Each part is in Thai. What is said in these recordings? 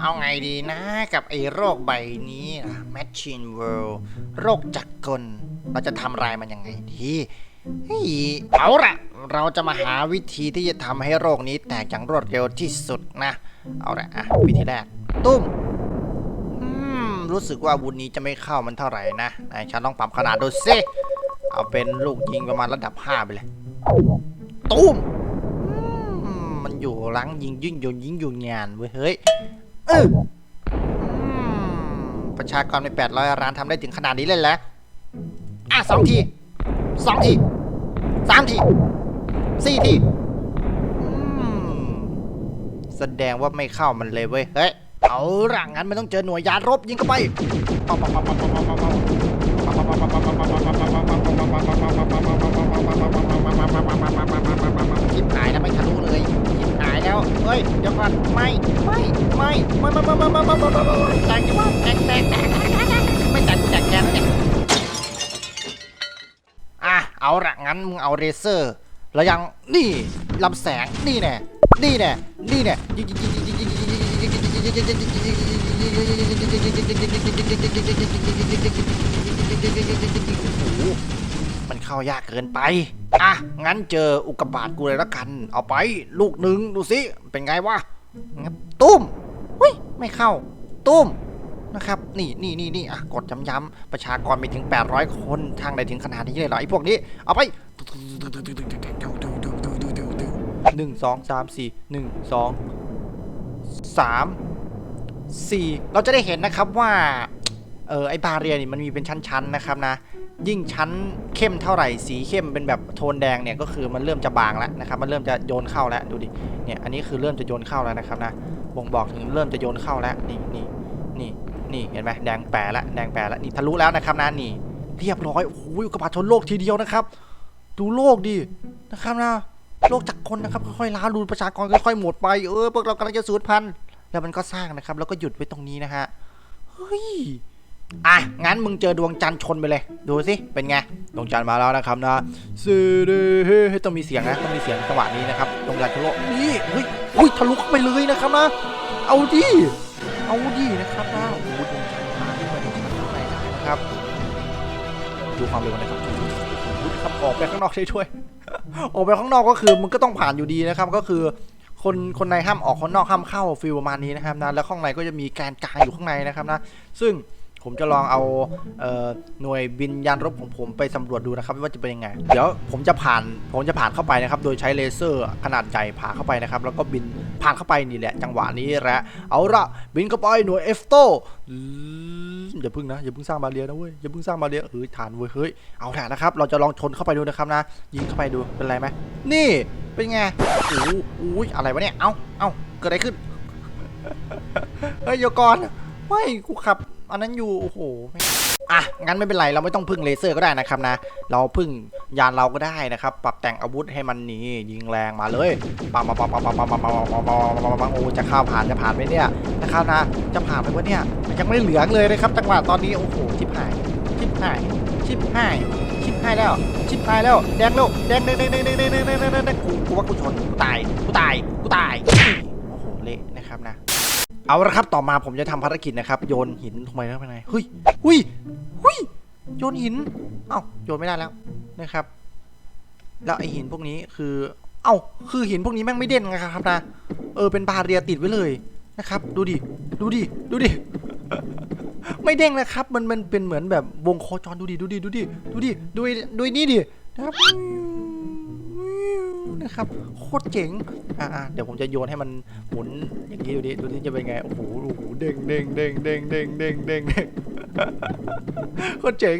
เอาไงดีนะกับไอ้โรคใบนี้ Machine World โรคจักรกล เราจะทำลายมันยังไงดีเฮ้ยเอาละเราจะมาหาวิธีที่จะทำให้โรคนี้แตกอย่างรวดเร็วที่สุดนะ เอาละอะวิธีแรก ตุ้มรู้สึกว่าวุธนี้จะไม่เข้ามันเท่าไหร่นะไหนฉันต้องปรับขนาดดูสิเอาเป็นลูกยิงประมาณระดับ 5 ไปเลย ตุ้มมันอยู่หลังยิงยิ่งโยนยิงโยนงานเว้ยเฮ้ย เออประชากรไปแปดร้อยร้านทำได้ถึงขนาดนี้เลยแหละอะสองทีสองทีสามทีสี่ทีแสดงว่าไม่เข้ามันเลยเว้ย เฮ้ย เอาละงั้นไม่ต้องเจอหน่วยยานรบยิงเข้าไปชิ ฮ้ยเดี๋ยวก่อนไม่ไม่ไม่ไม่ไม่ไม่ไม่ไม่ไม่ไม่ไม่แตกดิว่าแตกแตกแตกไม่แตกกูแตกแกแล้วเนี่ยอะเอาละงั้นมึงเอาเรเซอร์แล้วยังนี่ลำแสงนี่แน่นี่แน่นี่แน่มัน เข้ายากเกินไป อะ งั้นเจออุกกาบาตกูเลยละกัน เอาไปลูกหนึ่งดูสิ เป็นไงวะงั้นตุ้มหุ้ย ไม่เข้า ตุ้มนะครับ นี่นี่นี่นี่อะ กดย้ำๆประชากรไปถึง 800 คนทางใดถึงขนาดนี้เลยเหรอไอ้พวกนี้ เอาไปหนึ่งสองสามสี่หนึ่งสองสามสี่เราจะได้เห็นนะครับว่า เออไอบาเรียนี่มันมีเป็นชั้นๆนะครับนะ ยิ่งชั้นเข้มเท่าไหร่สีเข้มเป็นแบบโทนแดงเนี่ยก็คือมันเริ่มจะบางแล้วนะครับ มันเริ่มจะโยนเข้าแล้วดูดิเนี่ยอันนี้คือเริ่มจะโยนเข้าแล้วนะครับนะบ่งบอกถึงเริ่มจะโยนเข้าแล้วนี่นี่นี่นี่เห็นไหมแดงแปรแล้วแดงแปรแล้วนี่ทะลุแล้วนะครับนะนี่เรียบร้อยโอ้โหอุกกาบาตชนโลกทีเดียวนะครับ ดูโลกดินะครับนะโลกจากคนนะครับค่อยๆล้ารูประชากรค่อยๆหมดไปเออพวกเรากำลังจะสูญพันธุ์แล้วมันก็สร้างนะครับ แล้วก็หยุดไว้ตรงนี้นะฮะเฮ้ย อะ งั้นมึงเจอดวงจันทร์ชนไปเลย ดูสิ เป็นไง ดวงจันทร์มาแล้วนะครับนะซีดเฮ้ต้องมีเสียงนะ ต้องมีเสียงจังหวะนี้นะครับ ดวงจันทร์ชนโลกนี่ เฮ้ยอุ้ยทะลุเข้าไปเลยนะครับนะ เอาดิ เอาดินะครับนะโอ้โหดวงจันทร์มาขึ้นมาถึงชั้นเท่าไหร่ได้นะครับ ดูความเร็วนะครับครับออกไปข้างนอกช่วยออกไปข้างนอกก็คือมันก็ต้องผ่านอยู่ดีนะครับ ก็คือคนคนในห้ามออกคนนอกห้ามเข้าฟิลประมาณนี้นะครับนะแล้วข้างในก็จะมีแกนกลางอยู่ข้างในนะครับนะ ซึ่ง ผมจะลองเอาเอ่อหน่วยบินยานรบของผมไปสำรวจดูนะครับว่าจะเป็นยังไง เดี๋ยวผมจะผ่านผมจะผ่านเข้าไปนะครับ โดยใช้เลเซอร์ขนาดใหญ่ผ่าเข้าไปนะครับ แล้วก็บินผ่านเข้าไปนี่แหละ จังหวะนี้แหละเอาละบินเข้าไปหน่วยเอฟโตอย่าพึ่งนะอย่าพึ่งสร้างบาเรียนะเว้ยอย่าพึ่งสร้างบาเรียเฮ้ยฐานเว้ยเฮ้ยเอาละนะครับ เราจะลองชนเข้าไปดูนะครับนะยิงเข้าไปดูเป็นไรไหมนี่เป็นไงโอ้โหอุ้ยอะไรวะเนี่ยเอ้าเอ้าเกิดอะไรขึ้นเฮ้ยโยกอนไม่กูขับ อันนั้นอยู่โอ้โหอะงั้นไม่เป็นไรเราไม่ต้องพึ่งเลเซอร์ก็ได้นะครับนะ เราพึ่งยานเราก็ได้นะครับ ปรับแต่งอาวุธให้มันนี่ยิงแรงมาเลยปังปังปังปังปังปังปังปังปังปังปังปังปังโอ้จะข้ามผ่านจะผ่านไหมเนี่ยนะครับนะ จะผ่านไหมวะเนี่ยยังไม่เหลืองเลยนะครับจังหวะตอนนี้โอ้โหชิบหายชิบหายชิบหายชิบหายแล้ว ชิบหายแล้วแดงแล้วแดงแดงแดงแดงแดงแดงแดงแดงแดงแดงกูกูว่ากูชนกูตายกูตายกูตายโอ้โหเละนะครับนะ เอาละครับต่อมาผมจะทำภารกิจนะครับโยนหินลงไปแล้วเป็นเฮ้ยหุยหุยโยนหิน เอ้าโยนไม่ได้แล้วนะครับ แล้วไอหินพวกนี้คือ เอ้าคือหินพวกนี้แม่งไม่เด่นไงครับนะเออเป็นบาเรียติดไว้เลยนะครับ ดูดิดูดิดูดิไม่เด้งนะครับ มันมันเป็นเหมือนแบบวงโคจรดูดิดูดิดูดิดูดิดูดูนี่ดินะครับ นะครับโคตรเจ๋งอ่าเดี๋ยวผมจะโยนให้มันหมุนอย่างนี้ดูดิดูนี่จะเป็นไงโอ้โหโอ้โหเด้งเด้งเด้งเด้งเด้งเด้งเด้งเด้งโคตรเจ๋ง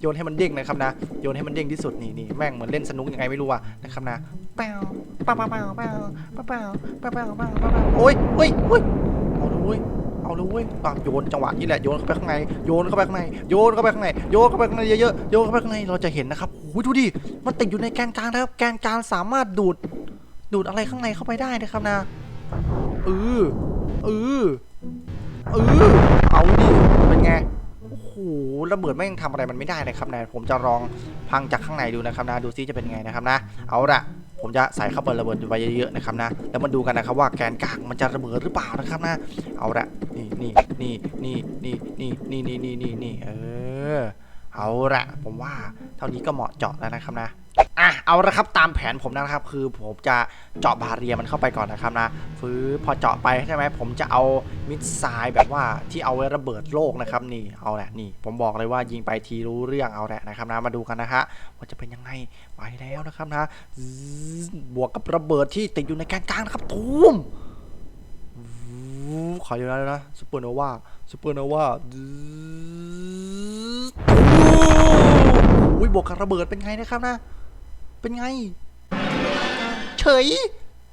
โยนให้มันเด้งนะครับนะโยนให้มันเด้งที่สุดนี่นี่แม่งเหมือนเล่นสนุกยังไงไม่รู้อะนะครับนะแป้วป้าป้าป้าป้าป้าป้าป้าป้าป้าป้าป้าโอ้ยเฮ้ยเฮ้ยเอาเลย เอาเลยเว้ยปาโยนจังหวะนี้แหละโยนเข้าไปข้างในโยนเข้าไปข้างในโยนเข้าไปข้างในโยนเข้าไปข้างในเยอะๆโยนเข้าไปข้างในเราจะเห็นนะครับโอ้ยดูดิมันติดอยู่ในแกนกลางนะครับ แกนกลางสามารถดูดดูดอะไรข้างในเข้าไปได้นะครับนะเออเออเออเอาดิเป็นไงโอ้โหระเบิดแม่ยังทำอะไรมันไม่ได้เลยครับนะผมจะลองพังจากข้างในดูนะครับนะดูซิจะเป็นไงนะครับนะ เอาละ ผมจะใส่ข้าไประเบิดไว้เยอะๆนะครับนะแล้วมาดูกันนะครับว่าแกนกลางมันจะระเบิดหรือเปล่านะครับนะเอาละนี่นี่นี่นี่นี่นี่นี่นี่นี่นี่เออ เอาละผมว่าเท่านี้ก็เหมาะเจาะแล้วนะครับนะอะเอาละครับตามแผนผมนะครับ คือผมจะเจาะบาเรียมันเข้าไปก่อนนะครับนะฟื้อพอเจาะไปใช่ไหมผมจะเอามิดไซล์แบบว่าที่เอาไว้ระเบิดโลกนะครับนี่เอาแหละนี่ ผมบอกเลยว่ายิงไปทีรู้เรื่องเอาแหละนะครับนะมาดูกันนะฮะว่าจะเป็นยังไงไปแล้วนะครับนะบวกกับระเบิดที่ติดอยู่ในแกนกลางนะครับตูมขออยู่แล้วนะซูเปอร์โนวาซูเปอร์โนวา อุ้ยบวกกับระเบิดเป็นไงนะครับนะ เป็นไง เฉย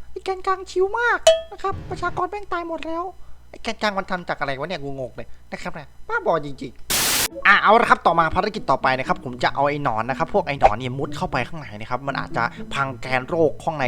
ไอ้แกนกลางชิวมากนะครับ ประชากรแม่งตายหมดแล้วไอ้แกนกลางมันทำจากอะไรวะเนี่ยกูงงเลยนะครับนะบ้าบอจริงๆ อะเอาละครับต่อมาภารกิจต่อไปนะครับผมจะเอาไอ้หนอนนะครับพวกไอ้หนอนเนี่ยมุดเข้าไปข้างในนะครับมันอาจจะพังแกนโรคข้างใน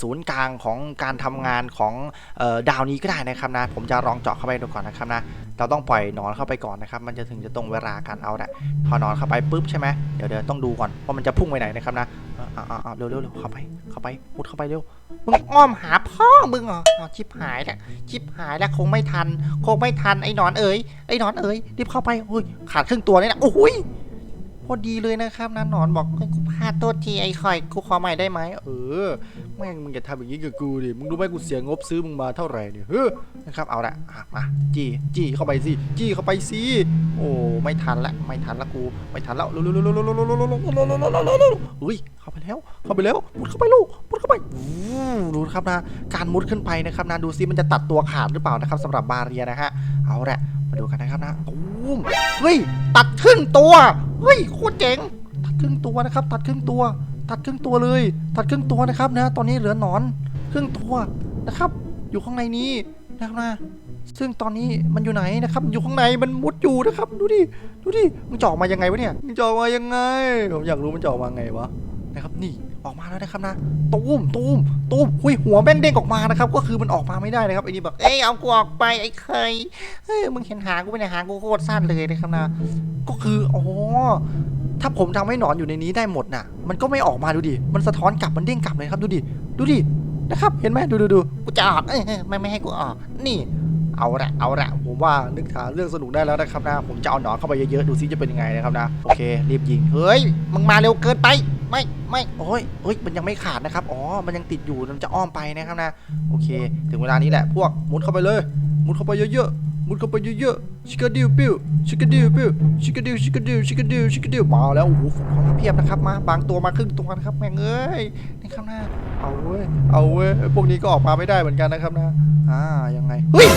ศูนย์กลางของการทำงานของออดาวนี้ก็ได้นะครับนะผมจะลองเจาะเข้าไปดูก่อนนะครับนะเราต้องปล่อยหนอนเข้าไปก่อนนะครับมันจะถึงจะตรงเวลาการเอาแหละพอหนอนเข้าไปปุ๊บใช่ไหมเดี๋ยวเดี๋ยวต้องดูก่อนว่ามันจะพุ่งไปไหนนะครับนะอ่าเอาเอาเร็วเร็วเร็วเข้าไป เข้าไป มุดเข้าไปเร็ว มึงอ้อมหาพ่อมึงเหรอเอาชิบหายแล้ว ชิบหายแล้วคงไม่ทัน คงไม่ทันไอ้หนอนเอ๋ย ไอ้หนอนเอ๋ย รีบเข้าไปโอ้ย ขาดครึ่งตัวเลยนะ โอ้ย พอดีเลยนะครับนะหนอนบอกเฮ้ยกูพลาดโทษทีไอ้คอยกูขอใหม่ได้ไหมเออแม่งมึงอย่าทำอย่างนี้กับกูดิมึงรู้ไหมกูเสียงบซื้อมึงมาเท่าไหร่เนี่ยเฮ้ยนะครับเอาละอะมาจี้จี้เข้าไปสิจี้เข้าไปสิโอ้ไม่ทันละไม่ทันละกูไม่ทันแล้วเร็วเร็วเร็วเร็วเร็วเร็วเร็วเร็วเร็วเร็วเร็วเร็วเร็วเร็วเร็วอุ้ยเข้าไปแล้วเข้าไปแล้วมุดเข้าไปลูกมุดเข้าไปดูนะครับนะการมุดขึ้นไปนะครับนะดูซิมันจะตัดตัวขาดหรือเปล่านะครับสำหรับบาเรียนะฮะเอาละมาดูกันนะครับนะตูมเฮ้ยตัดครึ่งตัว เฮ้ยโคตรเจ๋งตัดครึ่งตัวนะครับ ตัดครึ่งตัว ตัดครึ่งตัวเลย ตัดครึ่งตัวนะครับนะ ตอนนี้เหลือหนอนครึ่งตัวนะครับ อยู่ข้างในนี้นะครับนะซึ่งตอนนี้มันอยู่ไหนนะครับ อยู่ข้างในมันมุดอยู่นะครับ ดูดิ ดูดิ มันจะอมายังไงวะเนี่ย มันจะอมายังไง ผมอยากรู้มันจะอมาไงวะ นะครับนี่ออกมาแล้วนะครับนะตูมตูมตูมหุยหัวแม่งเด้งออกมานะครับ ก็คือมันออกมาไม่ได้นะครับไอ้นี่บอกเอ้ยเอากูออกไปไอ้เคยเฮ้ยมึงเห็นหางกูไหมเนี่ได้หางกูโคตรสั้นเลยนะครับนะ ก็คืออ๋อถ้าผมทำให้หนอนอยู่ในนี้ได้หมดน่ะ มันก็ไม่ออกมาดูดิมันสะท้อนกลับมันเด้งกลับเลยครับดูดิดูดินะครับ เห็นไหมดูดูดูกูจะออกเอ้ยไม่ไม่ให้กูออกนี่ เอาละเอาละผมว่านึกหาเรื่องสนุกได้แล้วนะครับนะ ผมจะเอาหนอนเข้าไปเยอะๆ ดูซิจะเป็นยังไงนะครับนะ โอเค รีบยิง เฮ้ย มึงมาเร็วเกินไป ไม่ ไม่ โอ้ยเฮ้ย มันยังไม่ขาดนะครับ อ๋อ มันยังติดอยู่ มันจะอ้อมไปนะครับนะ โอเค ถึงเวลานี้แหละ พวกมุดเข้าไปเลย มุดเข้าไปเยอะๆ มุดเข้าไปเยอะๆ ชิคาดิวปิ้ว ชิคาดิวปิ้ว ชิคาดิว ชิคาดิว ชิคาดิว ชิคาดิว มาแล้ว โอ้โหฝนของมาเพียบนะครับ มา บางตัวมาครึ่งตัวนะครับ แม่งเอ้ยนี่ครับนะ เอาเว้ย เอาเว้ย พวกนี้ก็ออกมาไม่ได้เหมือนกันนะครับนะ อ่า ยังไง เฮ้ย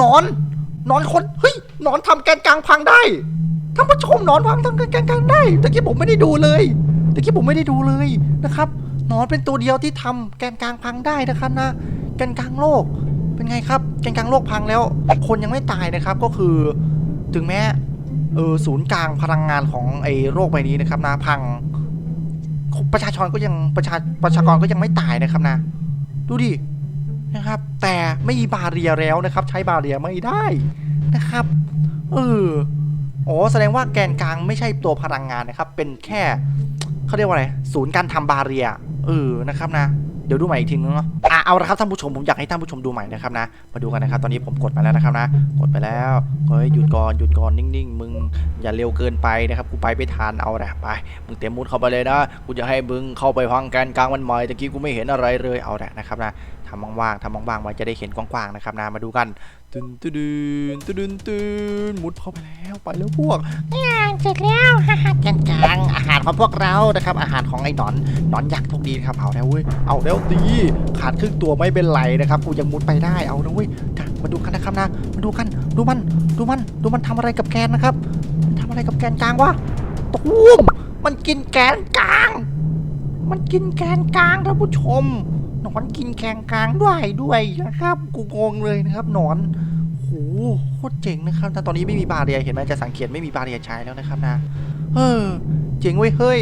นอน นอนคน เฮ้ย นอนทำแกนกลางพังได้ ท่านผู้ชมนอนพังทำแกนกลางได้ ตะกี้ผมไม่ได้ดูเลยตะกี้ผมไม่ได้ดูเลยนะครับ นอนเป็นตัวเดียวที่ทำแกนกลางพังได้นะครับนะ แกนกลางโลก เป็นไงครับ แกนกลางโลกพังแล้ว คนยังไม่ตายนะครับ ก็คือ ถึงแม้ เออ ศูนย์กลางพลังงานของไอ้โรคใบนี้นะครับนะพัง ประชาชนก็ยังประชาประชากรก็ยังไม่ตายนะครับนะ ดูดินะครับ แต่ไม่มีบาเรียแล้วนะครับ ใช้บาเรียไม่ได้นะครับเอออ๋อแสดงว่าแกนกลางไม่ใช่ตัวพลังงานนะครับ เป็นแค่เขาเรียกว่าอะไรศูนย์การทำบาเรียเออนะครับนะ เดี๋ยวดูใหม่อีกทีนึงเนาะอะเอาละครับท่านผู้ชมผมอยากให้ท่านผู้ชมดูใหม่นะครับนะมาดูกันนะครับตอนนี้ผมกดมาแล้วนะครับนะกดไปแล้วเฮ้ยหยุดก่อนหยุดก่อนนิ่งๆ มึงอย่าเร็วเกินไปนะครับกูไปไม่ทันเอาละไปมึงเต็มมุดเข้าไปเลยนะกูจะให้มึงเข้าไปพังแกนกลางวันใหม่ตะกี้กูไม่เห็นอะไรเลยเอาละนะครับนะำว่างๆทำว่างๆไว้จะได้เห็นกว้างๆนะครับนะมาดูกันตึนตึนตึนตึนตึนมุดเข้าไปแล้วไปแล้วพวกเสร็จแล้วฮ่าฮ่าแกนกลางอาหารของพวกเรานะครับ อาหารของไอ้หนอนหนอนยักษ์พวกนี้นะครับเอาแล้วเว้ยเอาแล้วดีขาดครึ่งตัวไม่เป็นไรนะครับกูยังมุดไปได้เอานะเว้ยมาดูกันนะครับนะมาดูกันดูมันดูมันดูมันทำอะไรกับแกนนะครับมันทำอะไรกับแกนกลางวะตูมมันกินแกนกลาง มันกินแกนกลางท่านผู้ชม อนกินแกนกลางด้วยด้วยนะครับกูงงเลยนะครับหนอนโหโคตรเจ๋งนะครับแต่ตอนนี้ไม่มีบาเรียเห็นไหมจะสังเกตไม่มีบาเรียใช้แล้วนะครับนะเออเจ๋งเว้ยเฮ้ย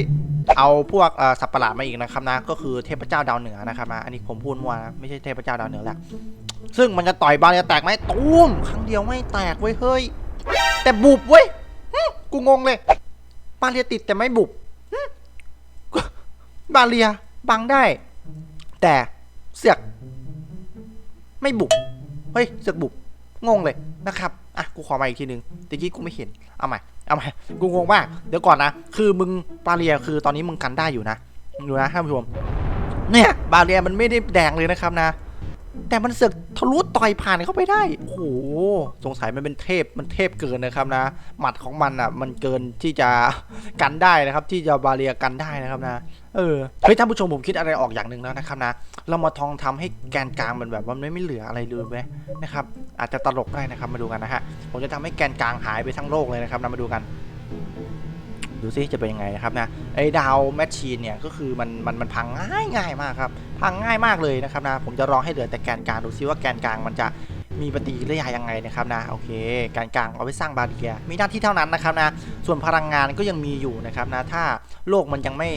เอาพวกสัตว์ประหลาดมาอีกนะครับนะก็คือเทพเจ้าดาวเหนือนะครับนะอันนี้ผมพูดมั่วนะไม่ใช่เทพเจ้าดาวเหนือแหละซึ่งมันจะต่อยบาเรียแตกไหมตูมครั้งเดียวไม่แตกเว้ยเฮ้ยแต่บุบเว้ยกูงงเลย บาเรียติดแต่ไม่บุบ บาเรียบังได้ แต่ เสือก ไม่บุก เฮ้ย เสือกบุก งงเลยนะครับ อะ กูขอมาอีกทีนึงตะกี้กูไม่เห็น เอาใหม่ เอาใหม่ กูงงมาก เดี๋ยวก่อนนะ คือมึงปาเรียคือตอนนี้มึงกันได้อยู่นะ ดูนะท่านผู้ชม เนี่ย บาเรียมันไม่ได้แดงเลยนะครับนะ แต่มันเสือกทะลุต่อยผ่านเข้าไปได้ โอ้โห สงสัยมันเป็นเทพ มันเทพเกินนะครับนะ หมัดของมันอะ มันเกินที่จะกันได้นะครับ ที่จะบาเรียกันได้นะครับนะ เออ เฮ้ยท่านผู้ชมผมคิดอะไรออกอย่างหนึ่งแล้วนะครับนะ เรามาทองทำให้แกนกลางมันแบบว่ามันไม่เหลืออะไรเลยไหมนะครับ อาจจะตลกได้นะครับ มาดูกันนะฮะ ผมจะทำให้แกนกลางหายไปทั้งโลกเลยนะครับนะมาดูกัน ดูซิจะเป็นยังไงนะครับนะไอ้ดาวแมชชีนเนี่ยก็คือมันมันมันพังง่ายง่ายมากครับพังง่ายมากเลยนะครับนะผมจะรอให้เหลือแต่แกนกลางดูซิว่าแกนกลางมันจะมีปฏิกิริยายังไงนะครับนะโอเคแกนกลางเอาไว้สร้างบาเรียมีหน้าที่เท่านั้นนะครับนะส่วนพลังงานก็ยังมีอยู่นะครับนะถ้าโลกมันยังไม่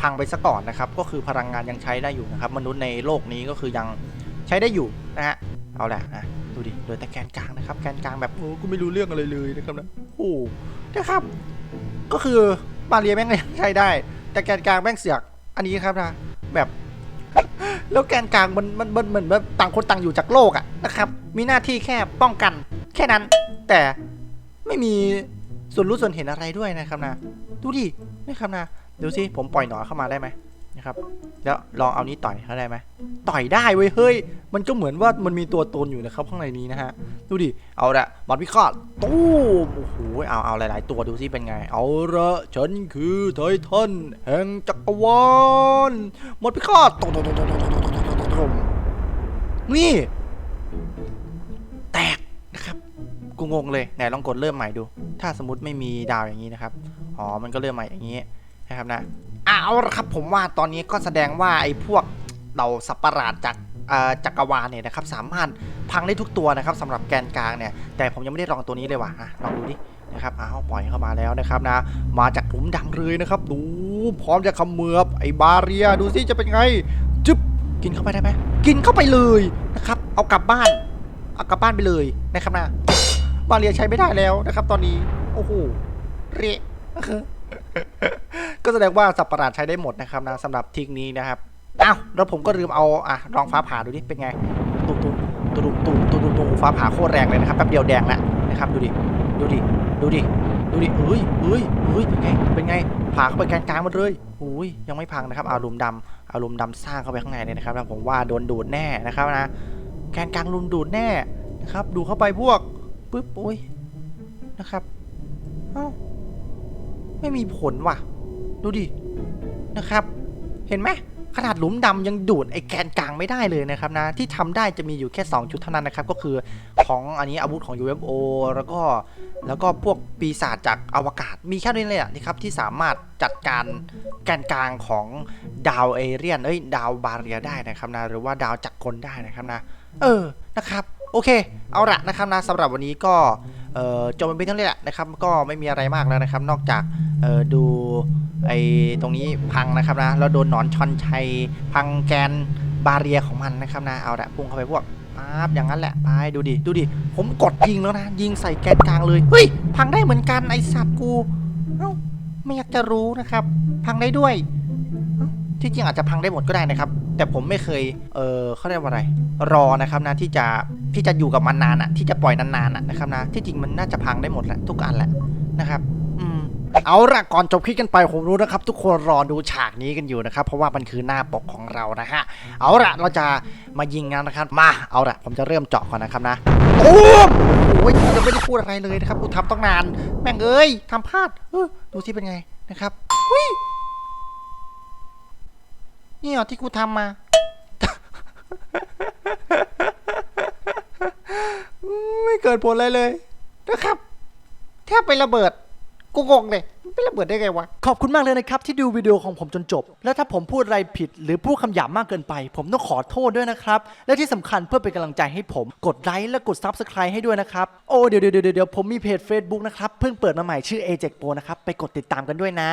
พังไปซะก่อนนะครับก็คือพลังงานยังใช้ได้อยู่นะครับมนุษย์ในโลกนี้ก็คือยังใช้ได้อยู่นะฮะเอาแหละนะดูดิเหลือแต่แกนกลางนะครับแกนกลางแบบโอ้กูไม่รู้เรื่องอะไรเลยนะครับนะโอ้นะครับ ก็คือบาเรียแม่งยังใช้ได้ แต่แกนกลางแม่งเสือกอันนี้ครับนะแบบแล้วแกนกลางมันมันมันเหมือนแบบต่างคนต่างอยู่จากโลกอะนะครับ มีหน้าที่แค่ป้องกัน แค่นั้น แต่ไม่มีส่วนรู้ส่วนเห็นอะไรด้วยนะครับนะ ดูดินะครับนะดูสิผมปล่อยหนอนเข้ามาได้ไหมนะครับ แล้วลองเอานี้ต่อยเขาได้ไหมต่อยได้เว้ยเฮ้ย มันก็เหมือนว่ามันมีตัวตนอยู่นะครับข้างในนี้นะฮะ ดูดิ เอาละบอดพิฆาตตู้มโอ้โหเอาเอาหลาย ๆ ตัวดูสิเป็นไง เอาละฉันคือไททันแห่งจักรวาลบอดพิฆาตตุ้มนี่ แตกนะครับ กูงงเลย ไหนลองกดเริ่มใหม่ดู ถ้าสมมติไม่มีดาวอย่างนี้นะครับ อ๋อ มันก็เริ่มใหม่อย่างนี้นะครับนะเอาละครับผมว่าตอนนี้ก็แสดงว่าไอ้พวกเราสัปประหลาดจาก จักรวาลเนี่ยนะครับสามารถพังได้ทุกตัวนะครับสำหรับแกนกลางเนี่ยแต่ผมยังไม่ได้ลองตัวนี้เลยว่ะลองดูดินะครับอ้าวปล่อยเข้ามาแล้วนะครับนะ มาจากหลุมดำเลยนะครับดูพร้อมจะขมือบไอ้บาเรียดูสิจะเป็นไงจึ๊บกินเข้าไปได้ไหมกินเข้าไปเลยนะครับ เอากลับบ้าน เอากลับบ้านไปเลยนะครับนะบาเรียใช้ไม่ได้แล้วนะครับ ตอนนี้โอ้โหเละก็แสดงว่าสัตว์ประหลาดใช้ได้หมดนะครับนะสำหรับทิกนี้นะครับ อ้าวแล้วผมก็ลืมเอาอะลองฟ้าผ่าดูดิเป็นไงตุ้มตุ้มตุ้มตุ้มตุ้มตุ้มตุ้มฟ้าผ่าโคตรแรงเลยนะครับแป๊บเดียวแดงแล้วนะครับดูดิดูดิดูดิดูดิเอ้ยเอ้ยเอ้ยเป็นไงเป็นไงผ่าเข้าไปกลางกลางๆหมดเลยอุ้ยยังไม่พังนะครับเอาลุมดำเอาลุมดำสร้างเข้าไปข้างในเลยนะครับแล้วผมว่าโดนดูดแน่นะครับนะแกนกลางลุมดูดแน่นะครับ ดูเข้าไปพวกปึ๊บโอ้ยนะครับเอ้าไม่มีผลว่ะ ดูดินะครับ เห็นไหม ขนาดหลุมดำยังดูดไอ้แกนกลางไม่ได้เลยนะครับนะ ที่ทำได้จะมีอยู่แค่2ชุดเท่านั้นนะครับ ก็คือของอันนี้อาวุธของ UFO แล้วก็แล้วก็พวกปีศาจจากอวกาศมีแค่นี้เลยอะนะครับที่สามารถจัดการแกนกลางของดาวเอเรียนเอ้ยดาวบาเรียได้นะครับนะหรือว่าดาวจักรกลได้นะครับนะ เออนะครับ โอเค เอาละนะครับนะสำหรับวันนี้ก็ จบไปเพียงเท่านี้แหละนะครับ ก็ไม่มีอะไรมากแล้วนะครับ นอกจากดูไอ้ตรงนี้พังนะครับนะแล้วโดนหนอนชอนชัยพังแกนบาเรียของมันนะครับนะเอาละพุ่งเข้าไปพวกปั๊บอย่างนั้นแหละไปดูดิดูดิผมกดยิงแล้วนะ ยิงใส่แกนกลางเลยเฮ้ยพังได้เหมือนกันไอสัตว์กูเอ้าไม่อยากจะรู้นะครับ พังได้ด้วยที่จริงอาจจะพังได้หมดก็ได้นะครับ แต่ผมไม่เคย เออเขาเรียกว่าอะไร รอนะครับนะที่จะ ที่จะอยู่กับมันนานอะที่จะปล่อยนานๆอะนะครับนะที่จริงมันน่าจะพังได้หมดแหละทุกอันแหละนะครับ อืมเอาละก่อนจบคลิปกันไปผมรู้นะครับ ทุกคนรอดูฉากนี้กันอยู่นะครับ เพราะว่ามันคือหน้าปกของเรานะฮะเอาละเราจะมายิงกันนะครับ มาเอาละผมจะเริ่มเจาะก่อนนะครับนะโอ้โอ้ยยังไม่ได้พูดอะไรเลยนะครับกูทำต้องนาน แม่งเอ้ยทำพลาดดูสิเป็นไงนะครับนี่เหรอที่กูทำมา ไม่เกิดผลอะไรเลยนะครับแทบไประเบิดกูงงเลยมันไประเบิดได้ไงวะ ขอบคุณมากเลยนะครับที่ดูวิดีโอของผมจนจบ แล้วถ้าผมพูดอะไรผิด หรือพูดคำหยาบมากเกินไป ผมต้องขอโทษด้วยนะครับ และที่สำคัญเพื่อเป็นกำลังใจให้ผม กดไลค์และกด Subscribe ให้ด้วยนะครับ โอ้เดี๋ยวเดี๋ยวเดี๋ยวผมมีเพจ Facebook นะครับ เพิ่งเปิดมาใหม่ชื่อ a j e c Pro นะครับ ไปกดติดตามกันด้วยนะ